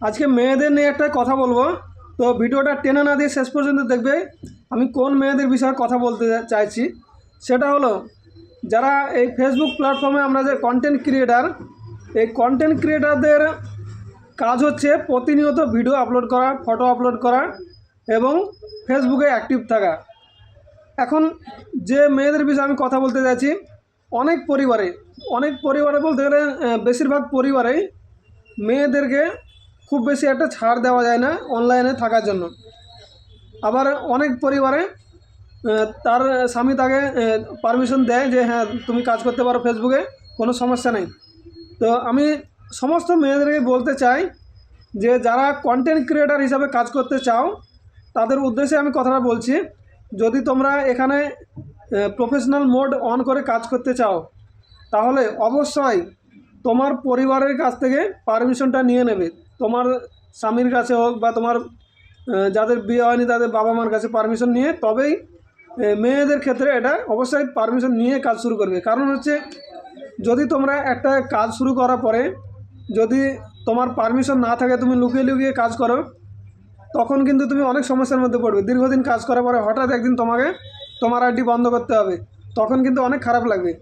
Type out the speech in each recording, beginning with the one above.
আজকে মেয়েদের নিয়ে একটা কথা বলব। তো ভিডিওটা টেনে না দিয়ে শেষ পর্যন্ত দেখবে। আমি কোন মেয়েদের বিষয়ে কথা বলতে চাইছি? সেটা হলো, যারা এই ফেসবুক প্ল্যাটফর্মে আমরা যে কন্টেন্ট ক্রিয়েটার এই কন্টেন্ট ক্রিয়েটারদের কাজ হচ্ছে প্রতিনিয়ত ভিডিও আপলোড করা ফটো আপলোড করা এবং ফেসবুকে অ্যাক্টিভ থাকা। এখন যে মেয়েদের বিষয়ে আমি কথা বলতে চাইছি, অনেক পরিবারে অনেক পরিবারে বলতে গেলে বেশিরভাগ পরিবারেই মেয়েদেরকে খুব বেশি একটা ছাড় দেওয়া যায় না অনলাইনে থাকার জন্য। আবার অনেক পরিবারে তার স্বামী তাকে পারমিশন দেয় যে হ্যাঁ তুমি কাজ করতে পারো ফেসবুকে কোনো সমস্যা নেই। তো আমি সমস্ত মেয়েদেরকে বলতে চাই যে, যারা কন্টেন্ট ক্রিয়েটার হিসাবে কাজ করতে চাও, তাদের উদ্দেশ্যে আমি কথাটা বলছি। যদি তোমরা এখানে প্রফেশনাল মোড অন করে কাজ করতে চাও, তাহলে অবশ্যই তোমার পরিবারের কাছ থেকে পারমিশনটা নিয়ে নেবে। তোমার স্বামীর কাছে হোক বা তোমার যাদের বিয়ে হয়নি তাদের বাবা মার কাছে পারমিশন নিয়ে তবেই মেয়েদের ক্ষেত্রে এটা অবশ্যই পারমিশন নিয়ে কাজ শুরু করবে। কারণ হচ্ছে, যদি তোমরা একটা কাজ শুরু করার পরে যদি তোমার পারমিশন না থাকে, তুমি লুকিয়ে লুকিয়ে কাজ করো, তখন কিন্তু তুমি অনেক সমস্যার মধ্যে পড়বে। দীর্ঘদিন কাজ করার পরে হঠাৎ একদিন তোমাকে তোমার আইডি বন্ধ করতে হবে, তখন কিন্তু অনেক খারাপ লাগবে।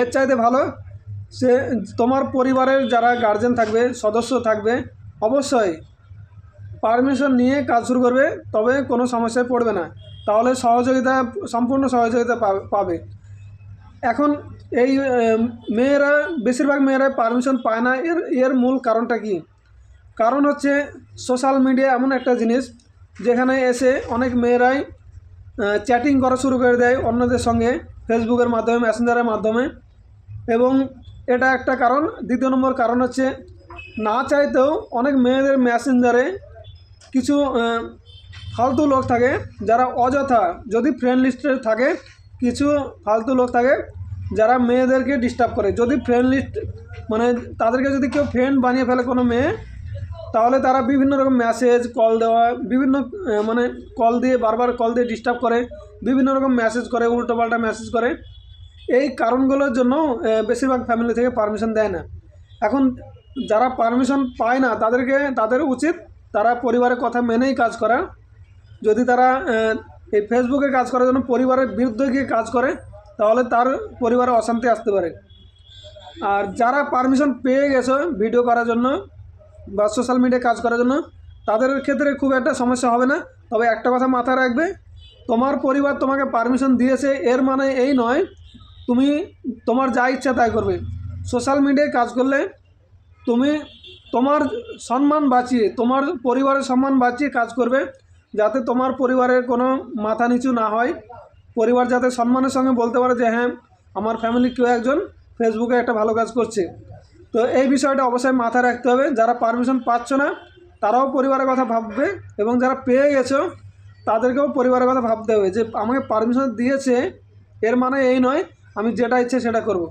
এর চাইতে ভালো সে তোমার পরিবারের যারা গার্জেন থাকবে, সদস্য থাকবে, অবশ্যই পারমিশন নিয়ে কাজ শুরু করবে, তবে কোনো সমস্যায় পড়বে না। তাহলে সহযোগিতা, সম্পূর্ণ সহযোগিতা পাবে। এখন এই মেয়েরা, বেশিরভাগ মেয়েরা পারমিশন পায় না। এর এর মূল কারণটা কি? কারণ হচ্ছে সোশ্যাল মিডিয়া এমন একটা জিনিস, যেখানে এসে অনেক মেয়েরাই চ্যাটিং করা শুরু করে দেয় অন্যদের সঙ্গে ফেসবুকের মাধ্যমে মেসেঞ্জারের মাধ্যমে এবং এটা একটা কারণ। দ্বিতীয় নম্বর কারণ হচ্ছে, না চাইতেও অনেক মেয়েদের মেসেঞ্জারে কিছু ফালতু লোক থাকে যারা অযথা, যদি ফ্রেন্ড লিস্টে থাকে, কিছু ফালতু লোক থাকে যারা মেয়েদেরকে ডিস্টার্ব করে। যদি ফ্রেন্ড লিস্ট মানে তাদেরকে যদি কেউ ফ্রেন্ড বানিয়ে ফেলে কোনো মেয়ে, তাহলে তারা বিভিন্ন রকম মেসেজ কল দেওয়া, বিভিন্ন মানে কল দিয়ে, বারবার কল দিয়ে ডিস্টার্ব করে, বিভিন্ন রকম মেসেজ করে, উল্টোপাল্টা মেসেজ করে। এই কারণগুলোর জন্য বেশিরভাগ ফ্যামিলি থেকে পারমিশন দেয় না। এখন যারা পারমিশন পায় না, তাদেরকে, তাদের উচিত তারা পরিবারের কথা মেনেই কাজ করা। যদি তারা এই ফেসবুকে কাজ করার জন্য পরিবারের বিরুদ্ধে গিয়ে কাজ করে, তাহলে তার পরিবারে অশান্তি আসতে পারে। আর যারা পারমিশন পেয়ে গেছো ভিডিও করার জন্য বা সোশ্যাল মিডিয়ায় কাজ করার জন্য, তাদের ক্ষেত্রে খুব একটা সমস্যা হবে না। তবে একটা কথা মাথায় রাখবে, তোমার পরিবার তোমাকে পারমিশন দিয়েছে, এর মানে এই নয় তুমি তোমার যা ইচ্ছা তাই করবে। সোশ্যাল মিডিয়ায় কাজ করলে তুমি তোমার সম্মান বাঁচিয়ে, তোমার পরিবারের সম্মান বাঁচিয়ে কাজ করবে, যাতে তোমার পরিবারের কোনো মাথা নিচু না হয়। পরিবার যাতে সম্মানের সঙ্গে বলতে পারে যে হ্যাঁ আমার ফ্যামিলি কেউ একজন ফেসবুকে একটা ভালো কাজ করছে। তো এই বিষয়টা অবশ্যই মাথায় রাখতে হবে। যারা পারমিশন পাচ্ছ না, তারাও পরিবারের কথা ভাববে এবং যারা পেয়ে গেছো, তাদেরকেও পরিবারের কথা ভাবতে হবে যে, আমাকে পারমিশন দিয়েছে, এর মানে এই নয় আমি যেটা ইচ্ছে সেটা করব।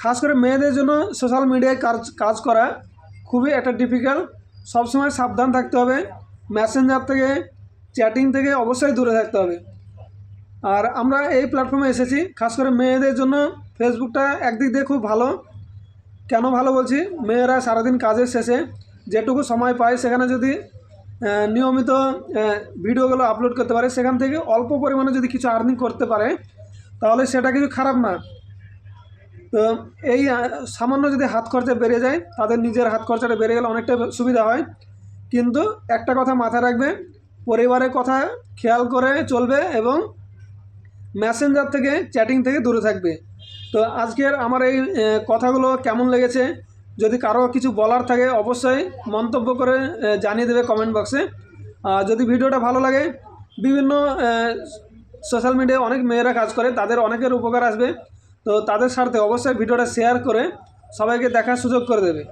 খাস করে মেয়েদের জন্য সোশ্যাল মিডিয়ায় কাজ কাজ করা খুবই একটা ডিফিকাল্ট সবসময় সাবধান থাকতে হবে। মেসেঞ্জার থেকে চ্যাটিং থেকে অবশ্যই দূরে থাকতে হবে। আর আমরা এই প্ল্যাটফর্মে এসেছি। খাস করে মেয়েদের জন্য ফেসবুকটা একদিক দিয়ে খুব ভালো। কেন ভালো বলছি? মেয়েরা সারাদিন কাজের শেষে যেটুকু সময় পায় সেখানে যদি নিয়মিত ভিডিওগুলো আপলোড করতে পারে, সেখান থেকে অল্প পরিমাণে যদি কিছু আর্নিং করতে পারে তাহলে সেটা কিছু খারাপ না। তো এই সামান্য যদি হাত খরচা বেড়ে যায়, তাদের নিজের হাত খরচাটা বেড়ে গেলে অনেকটা সুবিধা হয়। কিন্তু একটা কথা মাথায় রাখবে, পরিবারের কথা খেয়াল করে চলবে এবং মেসেঞ্জার থেকে চ্যাটিং থেকে দূরে থাকবে। তো আজকের আমার এই কথাগুলো কেমন লেগেছে, যদি কারও কিছু বলার থাকে, অবশ্যই মন্তব্য করে জানিয়ে দেবে কমেন্ট বক্সে আর যদি ভিডিওটা ভালো লাগে, বিভিন্ন সোশ্যাল মিডিয়ায় অনেক মেয়েরা কাজ করে, তাদের অনেকের উপকার আসবে। তো তাদের স্বার্থে অবশ্যই ভিডিওটা শেয়ার করে সবাইকে দেখার সুযোগ করে দেবে।